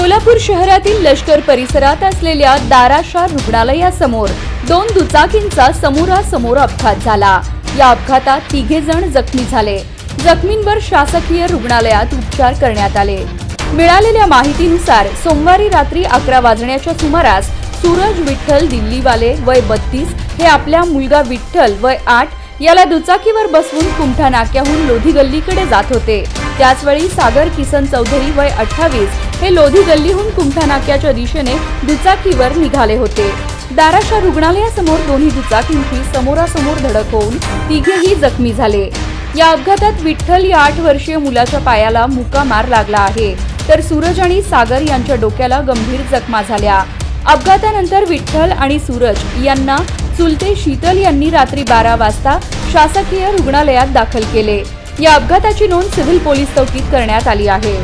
सोलापूर शहरातील लष्कर परिसरात असलेल्या दाराशा रुग्णालयासमोर दोन दुचाकींचा समोरासमोर अपघात झाला. या अपघातात तिघे जण जखमी झाले. जखमींवर शासकीय रुग्णालयात उपचार करण्यात आले. मिळालेल्या माहितीनुसार सोमवारी रात्री अकरा वाजण्याच्या सुमारास सूरज विठ्ठल दिल्लीवाले वय बत्तीस हे आपल्या मुलगा विठ्ठल वय आठ याला दुचाकीवर बसवून कुमठा नाक्याहून लोधी गल्लीकडे जात होते. त्याचवेळी सागर किसन चौधरी वय अठ्ठावीस हे लोधी गल्लीहून कुमठा नाक्याच्या दिशेने दुचाकीवर निघाले होते. दाराशा रुग्णालयासमोर दोन्ही दुचाकींची समोरासमोर धडक होऊन तिघेही जखमी झाले. या अपघातात विठ्ठल या आठ वर्षीय मुलाच्या पायाला मुका मार लागला आहे. तर सूरज आणि सागर यांच्या डोक्याला गंभीर जखमा झाल्या. अपघातानंतर विठ्ठल आणि सूरज यांना चुलते शीतल यांनी रात्री बारा वाजता शासकीय रुग्णालयात दाखल केले. या अपघाताची नोंद सिव्हिल पोलीस चौकीत करण्यात आली आहे.